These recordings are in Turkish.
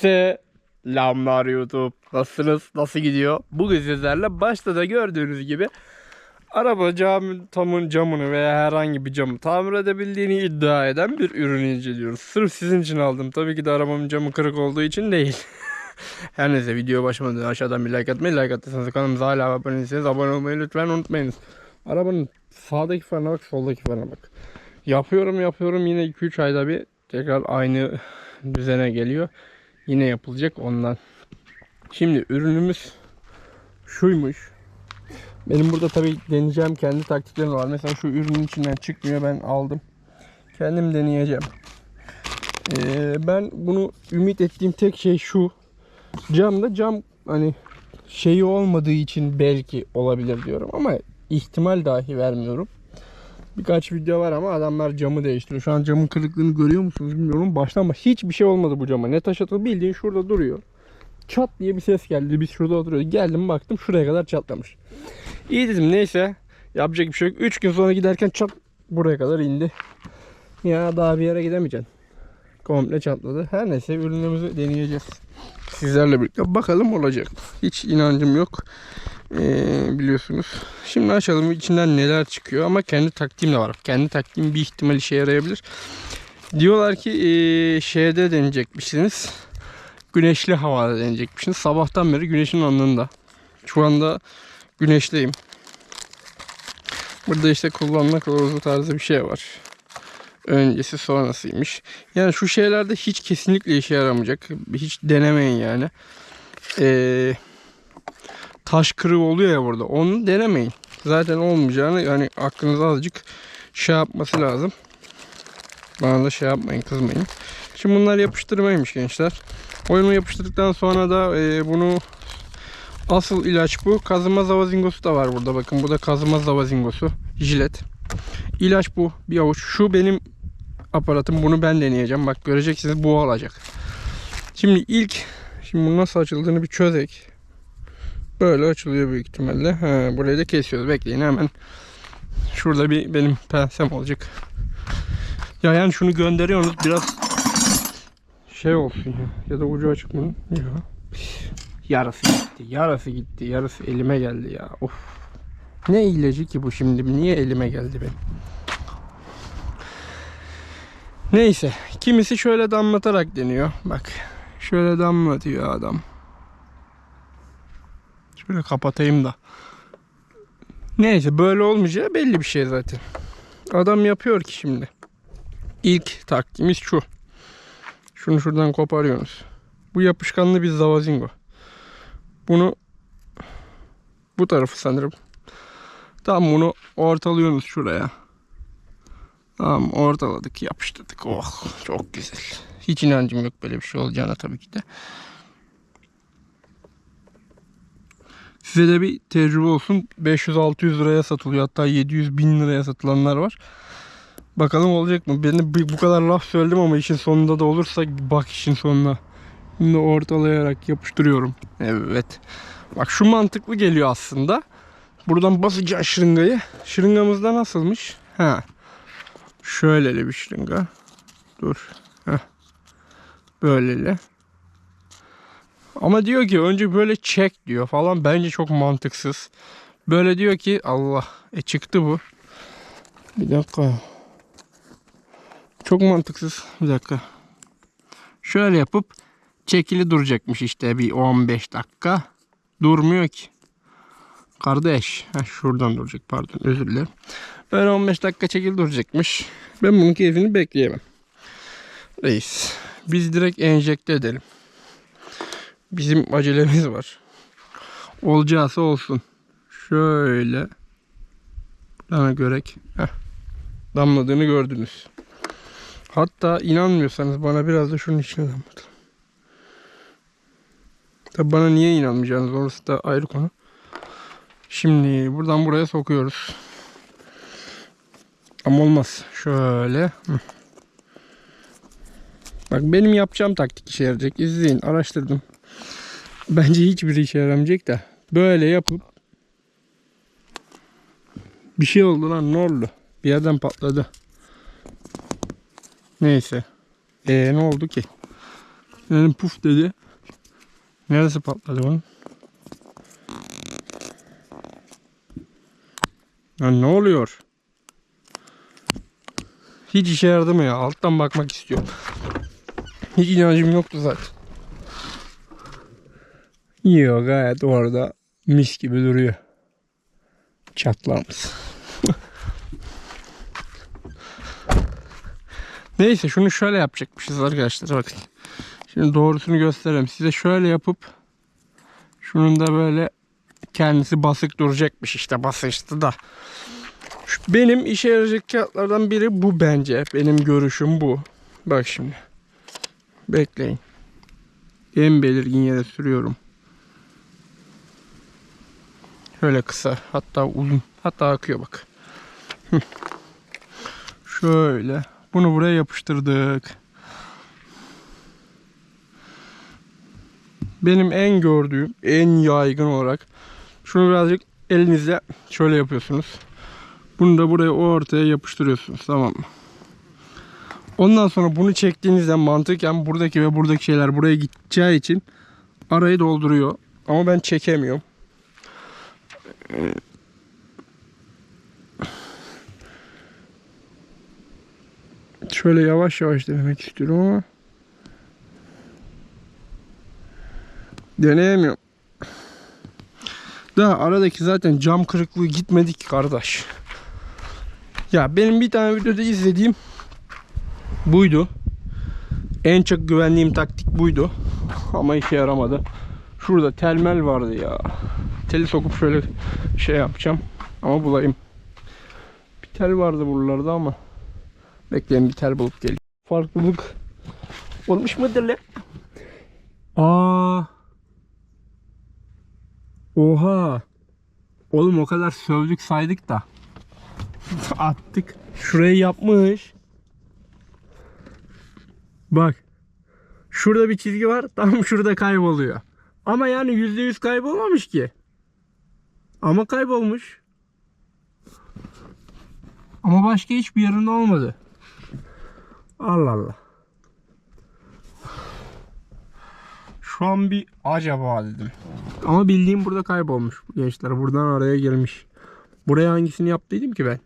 Selamlar YouTube. Nasılsınız? Nasıl gidiyor? Bugün sizlerle başta da gördüğünüz gibi araba cam, tamın camını veya herhangi bir camı tamir edebildiğini iddia eden bir ürünü inceliyoruz. Sırf sizin için aldım. Tabii ki de arabamın camı kırık olduğu için değil. Her neyse video başlamadan aşağıdan bir like atmayı, like attıysanız kanalımıza hala abone değilseniz abone olmayı lütfen unutmayınız. Arabanın sağdaki farına bak, soldaki farına bak. Yapıyorum yapıyorum yine 2-3 ayda bir tekrar aynı düzene geliyor. Yine yapılacak ondan. Şimdi ürünümüz şuymuş. Benim burada tabii deneyeceğim kendi taktiklerim var. Mesela şu ürünün içinden çıkmıyor ben aldım. Kendim deneyeceğim. Ee, ben bunu ümit ettiğim tek şey şu. Camda cam hani şeyi olmadığı için belki olabilir diyorum ama ihtimal dahi vermiyorum. Birkaç video var ama adamlar camı değiştiriyor. Şu an camın kırıklığını görüyor musunuz bilmiyorum. Baştan baş hiçbir şey olmadı bu cama. Ne taş atıldı bildiğin şurada duruyor. Çat diye bir ses geldi. Biz şurada oturuyoruz. Geldim baktım şuraya kadar çatlamış. İyi dedim neyse. Yapacak bir şey yok. 3 gün sonra giderken çat buraya kadar indi. Ya daha bir yere gidemeyeceksin. Komple çatladı. Her neyse ürünümüzü deneyeceğiz. Sizlerle birlikte bakalım olacak. Hiç inancım yok. Ee, biliyorsunuz. Şimdi açalım içinden neler çıkıyor ama kendi taktiğim de var. Kendi taktiğim bir ihtimal işe yarayabilir. Diyorlar ki ee, şeyde deneyecekmişsiniz. Güneşli havada deneyecekmişsiniz. Sabahtan beri güneşin alnında. Şu anda güneşteyim. Burada işte kullanma kılavuzu tarzı bir şey var. Öncesi sonrasıymış. Yani şu şeylerde hiç kesinlikle işe yaramayacak. Hiç denemeyin yani. Eee taş kırığı oluyor ya burada. Onu denemeyin. Zaten olmayacağını yani aklınıza azıcık şey yapması lazım. Bana da şey yapmayın kızmayın. Şimdi bunlar yapıştırmaymış gençler. Oyunu yapıştırdıktan sonra da e, bunu asıl ilaç bu. Kazıma zavazingosu da var burada. Bakın bu da kazıma zavazingosu. Jilet. İlaç bu. Bir avuç. Şu benim aparatım. Bunu ben deneyeceğim. Bak göreceksiniz bu olacak. Şimdi ilk şimdi bunun nasıl açıldığını bir çözek. Böyle açılıyor büyük ihtimalle. Ha, burayı da kesiyoruz. Bekleyin hemen. Şurada bir benim pensem olacak. Ya yani şunu gönderiyorsunuz biraz şey olsun ya. Ya da ucu açık mı? Yok. Yarısı gitti. Yarısı gitti. Yarısı elime geldi ya. Of. Ne ilacı ki bu şimdi? Niye elime geldi benim? Neyse. Kimisi şöyle damlatarak deniyor. Bak. Şöyle damlatıyor adam. Şöyle kapatayım da. Neyse böyle olmayacağı belli bir şey zaten. Adam yapıyor ki şimdi. İlk taktiğimiz şu. Şunu şuradan koparıyorsunuz. Bu yapışkanlı bir zavazingo. Bunu bu tarafı sanırım. Tam bunu ortalıyorsunuz şuraya. Tamam ortaladık yapıştırdık. Oh çok güzel. Hiç inancım yok böyle bir şey olacağına tabii ki de. Size de bir tecrübe olsun. 500-600 liraya satılıyor. Hatta 700 bin liraya satılanlar var. Bakalım olacak mı? Ben de bu kadar laf söyledim ama işin sonunda da olursa bak işin sonuna. Şimdi ortalayarak yapıştırıyorum. Evet. Bak şu mantıklı geliyor aslında. Buradan basacağız şırıngayı. Şırıngamızda nasılmış? Ha. Şöyleli bir şırınga. Dur. Heh. Böyleli. Ama diyor ki önce böyle çek diyor falan. Bence çok mantıksız. Böyle diyor ki Allah. E çıktı bu. Bir dakika. Çok mantıksız. Bir dakika. Şöyle yapıp çekili duracakmış işte bir 15 dakika. Durmuyor ki. Kardeş. Heh, şuradan duracak pardon özür dilerim. Böyle 15 dakika çekili duracakmış. Ben bunun keyfini bekleyemem. Reis. Biz direkt enjekte edelim. Bizim acelemiz var. Olacaksa olsun. Şöyle. Bana görek. Heh. Damladığını gördünüz. Hatta inanmıyorsanız bana biraz da şunun içine damlatın. Tabi bana niye inanmayacaksınız orası da ayrı konu. Şimdi buradan buraya sokuyoruz. Ama olmaz. Şöyle. Bak benim yapacağım taktik işe yarayacak. İzleyin. Araştırdım. Bence hiçbir işe yaramayacak da. Böyle yapıp bir şey oldu lan ne oldu? Bir yerden patladı. Neyse. Ee ne oldu ki? Yani puf dedi. Neresi patladı bunun? Ya ne oluyor? Hiç işe yaradı mı ya? Alttan bakmak istiyorum. Hiç inancım yoktu zaten. Yiyor gayet orada mis gibi duruyor. Çatlamız. Neyse şunu şöyle yapacakmışız arkadaşlar bakın. Şimdi doğrusunu göstereyim. Size şöyle yapıp şunun da böyle kendisi basık duracakmış işte basınçlı da. Şu Benim işe yarayacak kağıtlardan biri bu bence. Benim görüşüm bu. Bak şimdi. Bekleyin. En belirgin yere sürüyorum. Şöyle kısa hatta uzun hatta akıyor bak. Şöyle. Bunu buraya yapıştırdık. Benim en gördüğüm, en yaygın olarak şunu birazcık elinizle şöyle yapıyorsunuz. Bunu da buraya ortaya yapıştırıyorsunuz tamam mı? Ondan sonra bunu çektiğinizde mantıken buradaki ve buradaki şeyler buraya gideceği için arayı dolduruyor. Ama ben çekemiyorum. Şöyle yavaş yavaş denemek istiyorum ama deneyemiyorum. Daha aradaki zaten cam kırıklığı gitmedi ki kardeş. Ya benim bir tane videoda izlediğim buydu. En çok güvendiğim taktik buydu. Ama işe yaramadı. Şurada telmel vardı ya. Teli sokup şöyle şey yapacağım. Ama bulayım. Bir tel vardı buralarda ama. Bekleyin bir tel bulup geleyim. Farklılık olmuş mudur lan? Aa. Oha. Oğlum o kadar sövdük saydık da. Attık. Şurayı yapmış. Bak. Şurada bir çizgi var. Tam şurada kayboluyor. Ama yani %100 kaybolmamış ki. Ama kaybolmuş. Ama başka hiçbir yerinde olmadı. Allah Allah. Şu an bir acaba dedim. Ama bildiğim burada kaybolmuş gençler. Buradan araya girmiş. Buraya hangisini yaptıydım ki ben?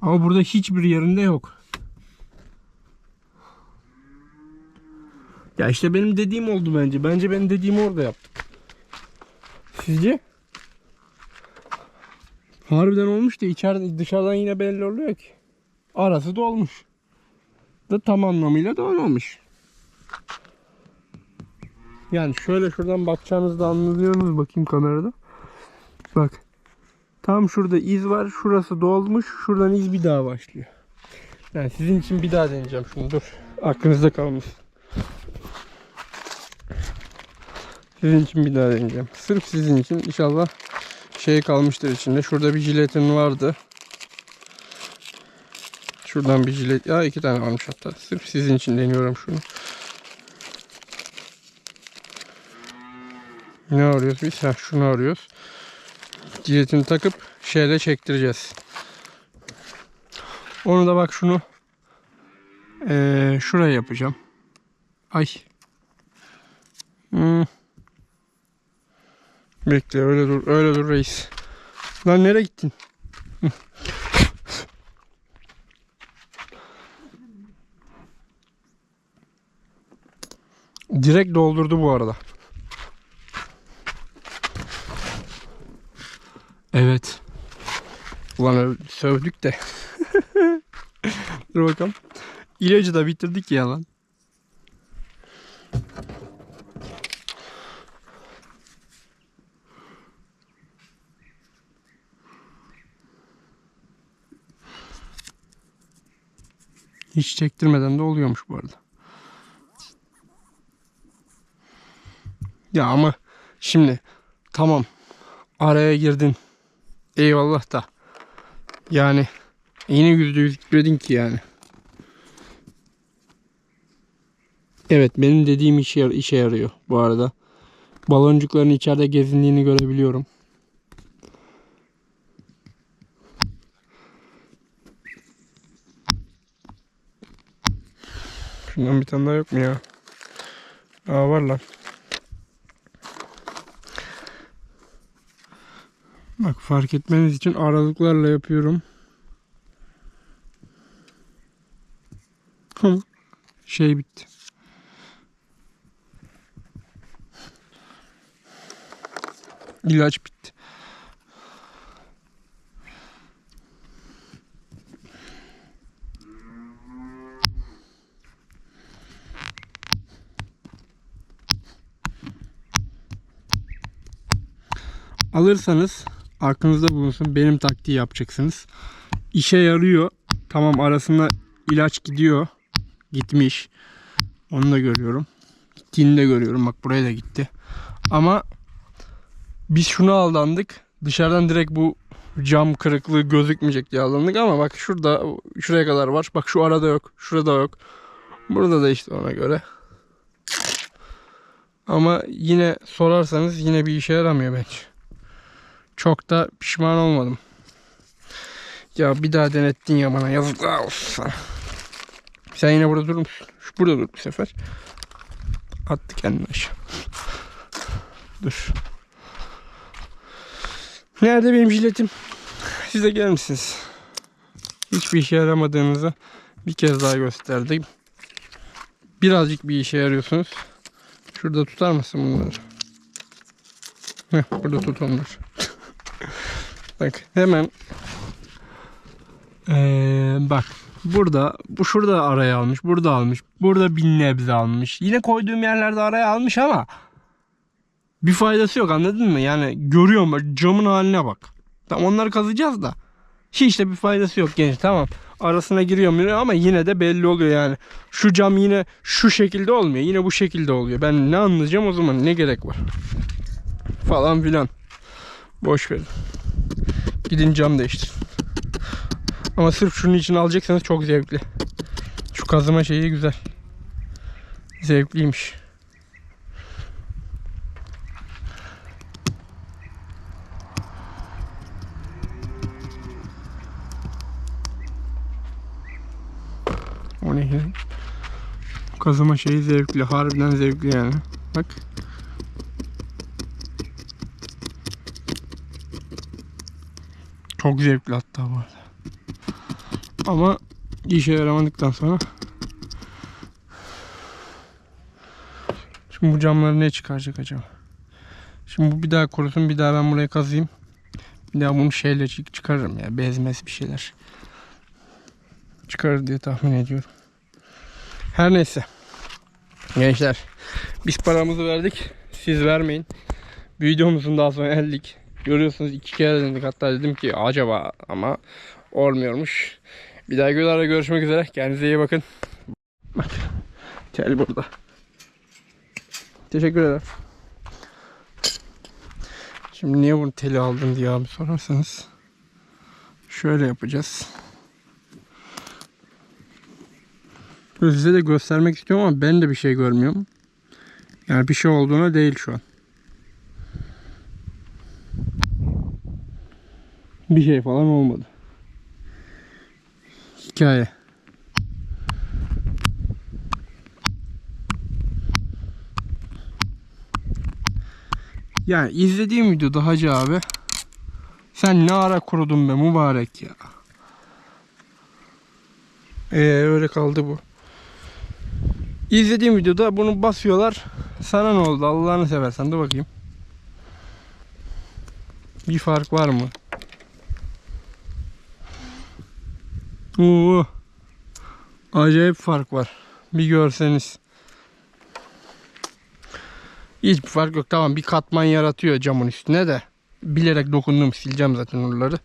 Ama burada hiçbir yerinde yok. Ya işte benim dediğim oldu bence. Bence benim dediğimi orada yaptık. Sizce? Harbiden olmuş da içeride dışarıdan yine belli oluyor ki. Arası dolmuş. Da tam anlamıyla dolmamış. Yani şöyle şuradan bakacağınızda anlıyorsunuz bakayım kamerada. Bak. Tam şurada iz var. Şurası dolmuş. Şuradan iz bir daha başlıyor. Yani sizin için bir daha deneyeceğim şunu. Dur. Aklınızda kalmış. Sizin için bir daha deneyeceğim. Sırf sizin için inşallah şey kalmıştır içinde. Şurada bir jiletin vardı. Şuradan bir jilet. Ya iki tane varmış hatta. Sırf sizin için deniyorum şunu. Ne arıyoruz biz? Ha, şunu arıyoruz. Ciletini takıp şeyle çektireceğiz. Onu da bak şunu eee, şuraya yapacağım. Ay. Hmm. Bekle öyle dur öyle dur reis. Lan nereye gittin? Direkt doldurdu bu arada. Evet. Ulan öv- sövdük de. Dur bakalım. İlacı da bitirdik ya lan. Hiç çektirmeden de oluyormuş bu arada. Ya ama şimdi tamam araya girdin. Eyvallah da. Yani yine yüzde yüz gitmedin ki yani. Evet benim dediğim işe, işe yarıyor bu arada. Baloncukların içeride gezindiğini görebiliyorum. Şundan bir tane daha yok mu ya? Aa var lan. Bak fark etmeniz için aralıklarla yapıyorum. Şey bitti. İlaç bitti. Alırsanız aklınızda bulunsun benim taktiği yapacaksınız. İşe yarıyor. Tamam arasında ilaç gidiyor. Gitmiş. Onu da görüyorum. Gittiğini de görüyorum. Bak buraya da gitti. Ama biz şunu aldandık. Dışarıdan direkt bu cam kırıklığı gözükmeyecek diye aldandık ama bak şurada şuraya kadar var. Bak şu arada yok. Şurada yok. Burada da işte ona göre. Ama yine sorarsanız yine bir işe yaramıyor bence. Çok da pişman olmadım. Ya bir daha denettin ya bana yazıklar olsun. Sen yine burada durur musun? Burada dur bu sefer. Attı kendini aşağı. Dur. Nerede benim jiletim? Siz de gelmişsiniz. Hiçbir işe yaramadığınızı bir kez daha gösterdim. Birazcık bir işe yarıyorsunuz. Şurada tutar mısın bunları? Heh, burada tut onları. Bak hemen ee, bak burada bu şurada araya almış burada almış burada bir nebze almış. Yine koyduğum yerlerde araya almış ama bir faydası yok anladın mı? Yani görüyorum bak camın haline bak. Tamam onları kazacağız da hiç de bir faydası yok genç tamam. Arasına giriyor mu ama yine de belli oluyor yani. Şu cam yine şu şekilde olmuyor yine bu şekilde oluyor. Ben ne anlayacağım o zaman ne gerek var? Falan filan. Boş verin gidin cam değiştirin ama sırf şunun için alacaksanız çok zevkli. Şu kazıma şeyi güzel. Zevkliymiş. O ne? Kazıma şeyi zevkli. Harbiden zevkli yani. Bak. Çok zevkli hatta bu arada. Ama işe yaramadıktan sonra Şimdi bu camları ne çıkaracak acaba? Şimdi bu bir daha kurusun bir daha ben buraya kazıyım. Bir daha bunu şeyle çık- çıkarırım ya bezmez bir şeyler. Çıkarır diye tahmin ediyorum. Her neyse. Gençler biz paramızı verdik. Siz vermeyin. Videomuzun daha sonra eldik. Görüyorsunuz iki kere denedik. Hatta dedim ki acaba ama olmuyormuş. Bir daha videolarda görüşmek üzere. Kendinize iyi bakın. Bak. Tel burada. Teşekkür ederim. Şimdi niye bunu teli aldın diye abi sorarsanız. Şöyle yapacağız. Size de göstermek istiyorum ama ben de bir şey görmüyorum. Yani bir şey olduğuna değil şu an. Bir şey falan olmadı. Hikaye. Yani izlediğim videoda Hacı abi sen ne ara kurudun be mübarek ya. Ee, öyle kaldı bu. İzlediğim videoda bunu basıyorlar. Sana ne oldu Allah'ını seversen de bakayım. Bir fark var mı? Oo. Acayip fark var. Bir görseniz. Hiçbir fark yok. Tamam bir katman yaratıyor camın üstüne de. Bilerek dokundum sileceğim zaten oraları.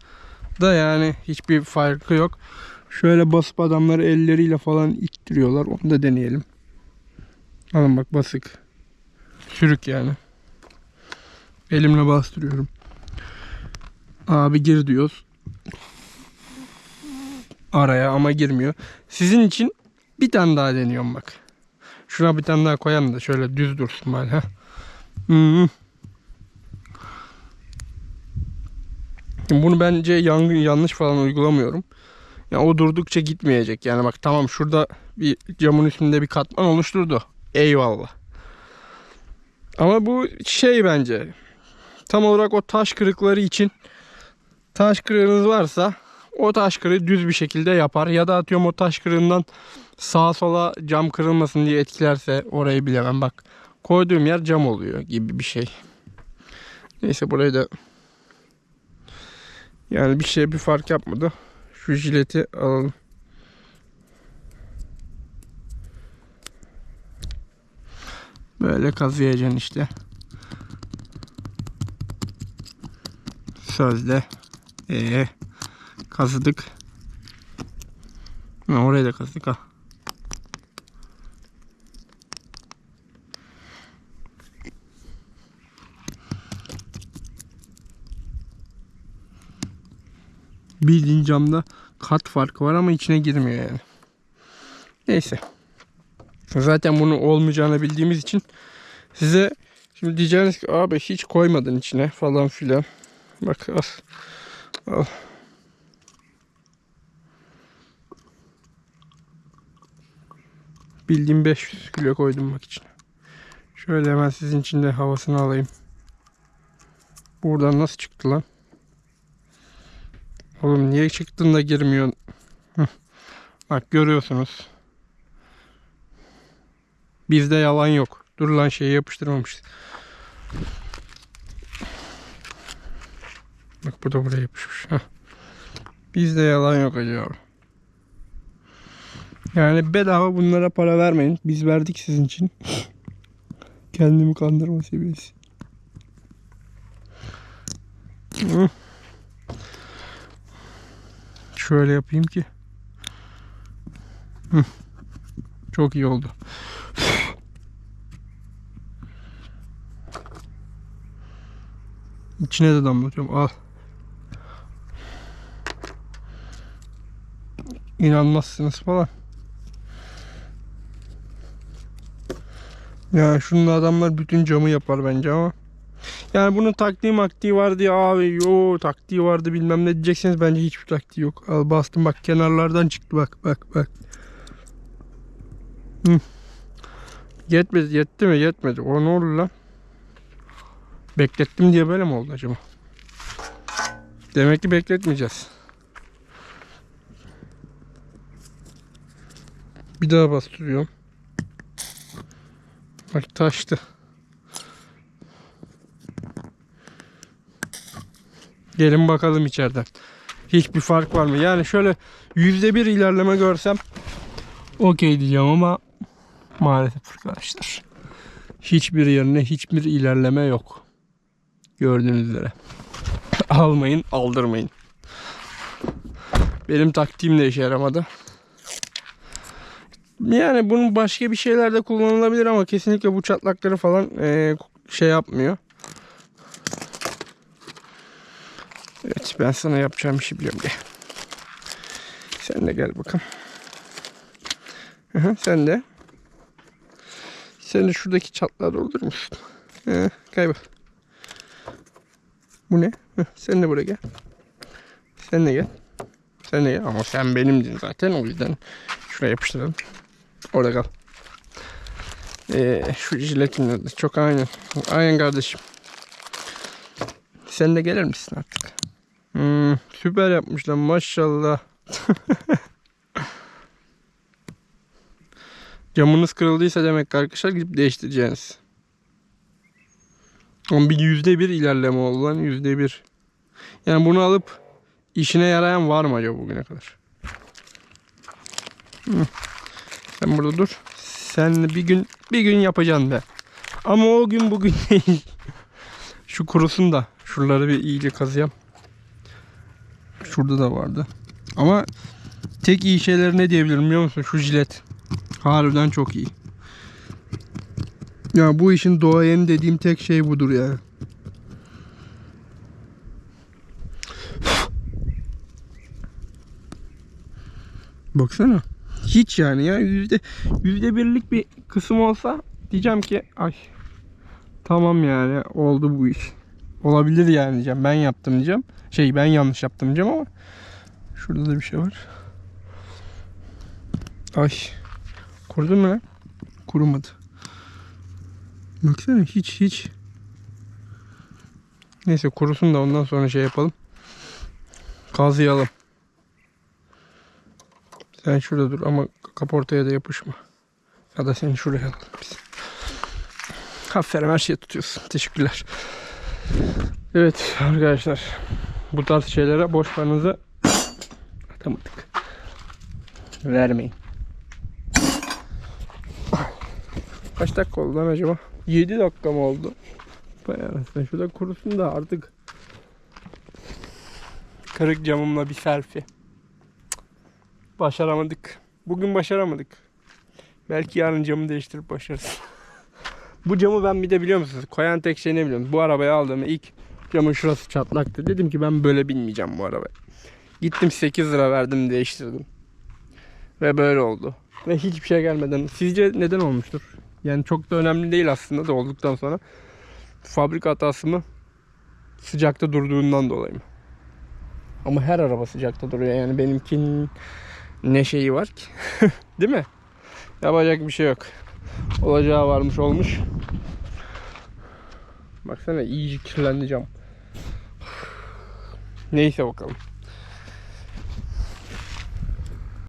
Da yani hiçbir farkı yok. Şöyle basıp adamları elleriyle falan ittiriyorlar. Onu da deneyelim. Alın bak basık. Sürük yani. Elimle bastırıyorum. Abi gir diyoruz. Araya ama girmiyor. Sizin için bir tane daha deniyorum bak. Şuna bir tane daha koyalım da şöyle düz dursun bari. Heh. Hmm. Bunu bence yangın yanlış falan uygulamıyorum. Yani o durdukça gitmeyecek. Yani bak tamam şurada bir camın üstünde bir katman oluşturdu. Eyvallah. Ama bu şey bence tam olarak o taş kırıkları için taş kırığınız varsa o taş kırığı düz bir şekilde yapar. Ya da atıyorum o taş kırığından sağa sola cam kırılmasın diye etkilerse orayı bilemem. Bak koyduğum yer cam oluyor gibi bir şey. Neyse burayı da yani bir şey bir fark yapmadı. Şu jileti alalım. Böyle kazıyacaksın işte. Sözde. Ee, kazıdık. Ha, orayı da kazıdık ha. Bildiğin camda kat farkı var ama içine girmiyor yani. Neyse. Zaten bunu olmayacağını bildiğimiz için size şimdi diyeceğiniz ki abi hiç koymadın içine falan filan. Bak al. Al. Bildiğim 500 kilo koydum bak içine. Şöyle hemen sizin için de havasını alayım. Buradan nasıl çıktı lan? Oğlum niye çıktın da girmiyorsun? Bak görüyorsunuz. Bizde yalan yok. Dur lan şeyi yapıştırmamış. Bak bu da buraya yapışmış. Bizde yalan yok acaba. Yani bedava bunlara para vermeyin. Biz verdik sizin için. Kendimi kandırma seviyesi. Şöyle yapayım ki. Çok iyi oldu. İçine de damlatıyorum. Al. İnanmazsınız falan. Ya şunun adamlar bütün camı yapar bence ama. Yani bunun taktiği maktiği var diye abi yo taktiği vardı bilmem ne diyecekseniz bence hiçbir taktiği yok. Al bastım bak kenarlardan çıktı bak bak bak. Yetmedi yetti mi yetmedi. O ne oldu lan? Beklettim diye böyle mi oldu acaba? Demek ki bekletmeyeceğiz. Bir daha bastırıyorum. Bak taştı. Gelin bakalım içeriden. Hiçbir fark var mı? Yani şöyle yüzde bir ilerleme görsem okey diyeceğim ama maalesef arkadaşlar. Hiçbir yerine hiçbir ilerleme yok. Gördüğünüz üzere. Almayın, aldırmayın. Benim taktiğim de işe yaramadı. Yani bunun başka bir şeylerde kullanılabilir ama kesinlikle bu çatlakları falan eee, şey yapmıyor. Evet ben sana yapacağım işi biliyorum gel. Sen de gel bakalım. Hı, sen de. Sen de şuradaki çatlağı doldurur musun? Kaybol. Bu ne? Hı, sen de buraya gel. Sen de gel. Sen de gel. Ama sen benimdin zaten o yüzden şuraya yapıştıralım. Orada kal. Ee, şu jiletin adı çok aynen. Aynen kardeşim. Sen de gelir misin artık? Hmm, süper yapmışlar maşallah. Camınız kırıldıysa demek ki arkadaşlar gidip değiştireceğiniz. Ama bir yüzde bir ilerleme oldu lan yüzde bir. Yani bunu alıp işine yarayan var mı acaba bugüne kadar? Hı. Sen burada dur. Sen bir gün bir gün yapacaksın be. Ama o gün bugün değil. Şu kurusun da şuraları bir iyice kazıyam. Şurada da vardı. Ama tek iyi şeyler ne diyebilirim biliyor musun? Şu jilet. Harbiden çok iyi. Ya bu işin doğayeni dediğim tek şey budur ya. Baksana. Hiç yani ya yüzde yüzde birlik bir kısım olsa diyeceğim ki ay tamam yani oldu bu iş. Olabilir yani diyeceğim. Ben yaptım diyeceğim. Şey ben yanlış yaptım diyeceğim ama şurada da bir şey var. Ay. Kurudu mu lan? Kurumadı. Baksana hiç hiç. Neyse kurusun da ondan sonra şey yapalım. Kazıyalım. Sen şurada dur ama kaportaya da yapışma. Ya da seni şuraya alalım biz. Aferin her şeyi tutuyorsun. Teşekkürler. Evet arkadaşlar. Bu tarz şeylere boş paranızı atamadık. Vermeyin. Kaç dakika oldu lan acaba? 7 dakika mı oldu? Bayağı sen şurada kurusun da artık kırık camımla bir selfie. Başaramadık. Bugün başaramadık. Belki yarın camı değiştirip başarırız. Bu camı ben bir de biliyor musunuz? Koyan tek şey ne biliyor musunuz? Bu arabayı aldığım ilk camın şurası çatlaktı. Dedim ki ben böyle binmeyeceğim bu arabaya. Gittim 8 lira verdim değiştirdim. Ve böyle oldu. Ve hiçbir şey gelmeden. Sizce neden olmuştur? Yani çok da önemli değil aslında da olduktan sonra. Fabrika hatası mı? Sıcakta durduğundan dolayı mı? Ama her araba sıcakta duruyor yani benimkinin ne şeyi var ki? Değil mi? Yapacak bir şey yok. Olacağı varmış olmuş. Baksana iyice kirlendi cam. Neyse bakalım.